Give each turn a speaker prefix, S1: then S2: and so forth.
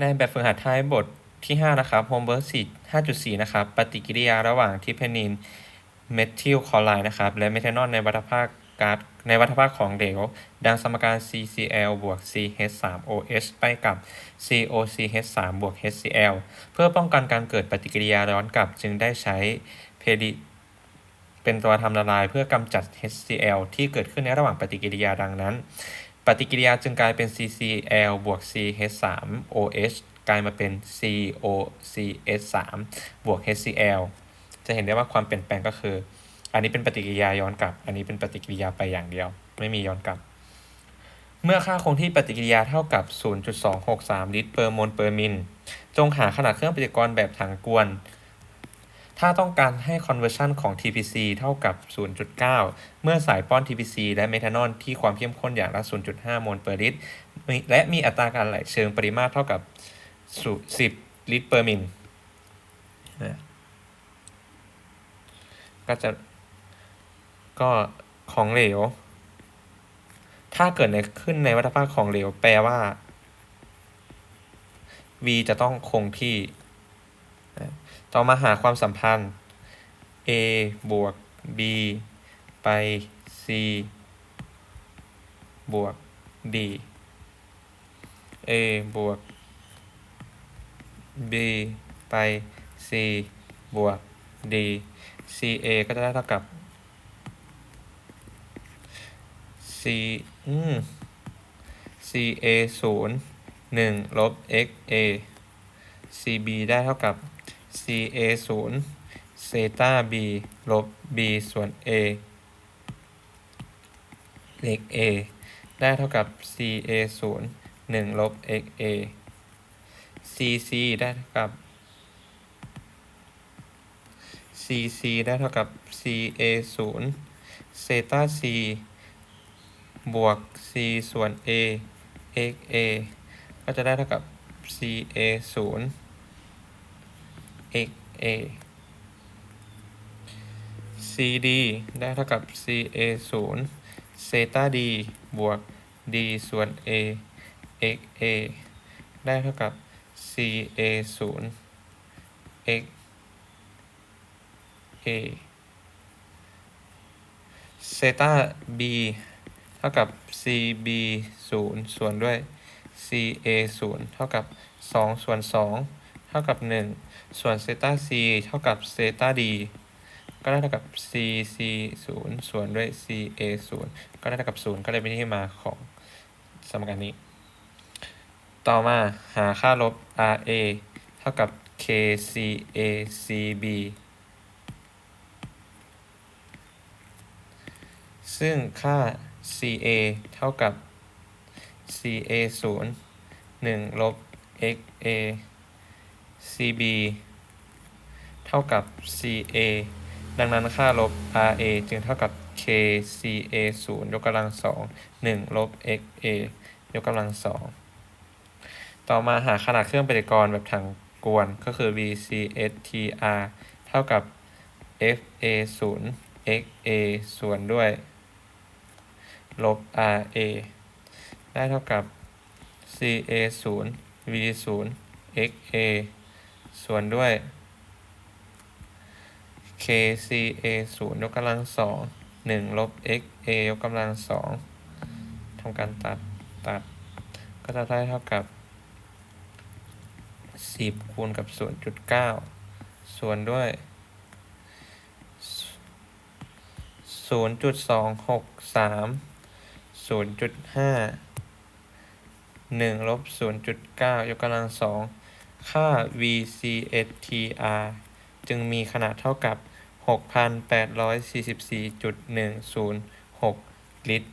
S1: ในแบบฝึกหัดท้ายบทที่ 5 นะครับ Homework 4 5.4 นะครับ ปฏิกิริยาระหว่างทิเพนินเมทิลคลอไรด์นะครับ และเมทานอลในวัฏภาคก๊าซในวัฏภาคของเหลว ดังสมการ CCl บวก CH3OH ไปกับ COCH3 บวก HCl เพื่อป้องกันการเกิดปฏิกิริยาย้อนกลับจึงได้ใช้เพดิเป็นตัวทำละลายเพื่อกำจัด HCl ที่เกิดขึ้นในระหว่างปฏิกิริยาดังนั้น ปฏิกิริยาจึงกลายเป็น CCl บวก CH3OH กลายมาเป็น COCH3 บวก HCl จะเห็นได้ว่าความเปลี่ยนแปลงก็คือ อันนี้เป็นปฏิกิริยาย้อนกลับ อันนี้เป็นปฏิกิริยาไปอย่างเดียว ไม่มีย้อนกลับ เมื่อค่าคงที่ปฏิกิริยาเท่ากับ 0.263 ลิตรเปอร์โมลเปอร์มิล จงหาขนาดเครื่องปฏิกรณ์แบบถังกวน ถ้าต้องการให้ conversion ของ TPC เท่ากับ 0.9 เมื่อสายป้อน TPC และเมทานอลที่ความเข้มข้นอย่างละ 0.5 โมลเปอร์ลิตรและมีอัตราการไหลเชิงปริมาตรเท่ากับ 10 ลิตรเปอร์มิลนก็จะก็ของเหลว ถ้าเกิดในขึ้นในวัฏภาคของเหลว แปลว่า v จะต้องคงที่ ต่อมาหาความสัมพันธ์ a บวก b ไป c บวก d a บวก b ไป c บวก d ca ก็จะได้เท่ากับ c อืม ca ศูนย์หนึ่งลบ x a cb ได้เท่ากับ ca ศูนย์เซตา b ลบ b ส่วน a เลข a ได้เท่ากับ ca ศูนย์หนึ่งลบ x a cc ได้เท่ากับ cc ได้เท่ากับ ca ศูนย์เซตา c บวก c ส่วน a x a ก็จะได้เท่ากับ ca ศูนย์ x a cd ได้เท่ากับ ca ศูนย์เซต้า d บวก d ส่วน a x a ได้เท่ากับ ca ศูนย์ x a เซต้า b เท่ากับ cb ศูนย์ส่วนด้วย ca ศูนย์เท่ากับสองส่วนสอง เท่ากับหนึ่งส่วนเซต้า c เท่ากับเซต้า d ก็ได้เท่ากับ cc ศูนย์ส่วนด้วย ca ศูนย์ก็ได้เท่ากับศูนย์ก็เลยเป็นที่มาของสมการนี้ ต่อมาหาค่าลบ ra เท่ากับ kcacb ซึ่งค่า ca เท่ากับ ca ศูนย์หนึ่งลบ xa cb เท่ากับ ca ดังนั้นค่าลบ ra จึงเท่ากับ kca ศูนย์ยกกำลังสองหนึ่งลบ xa ยกกำลังสองต่อมาหาขนาดเครื่องปฏิกรณ์แบบถังกวนก็คือ vcstr เท่ากับ fa ศูนย์ xa ส่วนด้วย ลบ ra ได้เท่ากับ ca ศูนย์ v ศูนย์ xa ส่วนด้วย kca ศูนย์ยกกำลังสองหนึ่งลบ xa ยกกำลังสองทำการตัดตัด ก็จะได้เท่ากับสิบคูณกับศูนจุดเก้าส่วนด้วยศูนย์จุดสองหกสามศูนย์จุดห้าหนึ่งลบศูนย์จุดเก้ายกกำลังสอง ค่า vcstr จึงมีขนาดเท่ากับ 6,844.106 ลิตร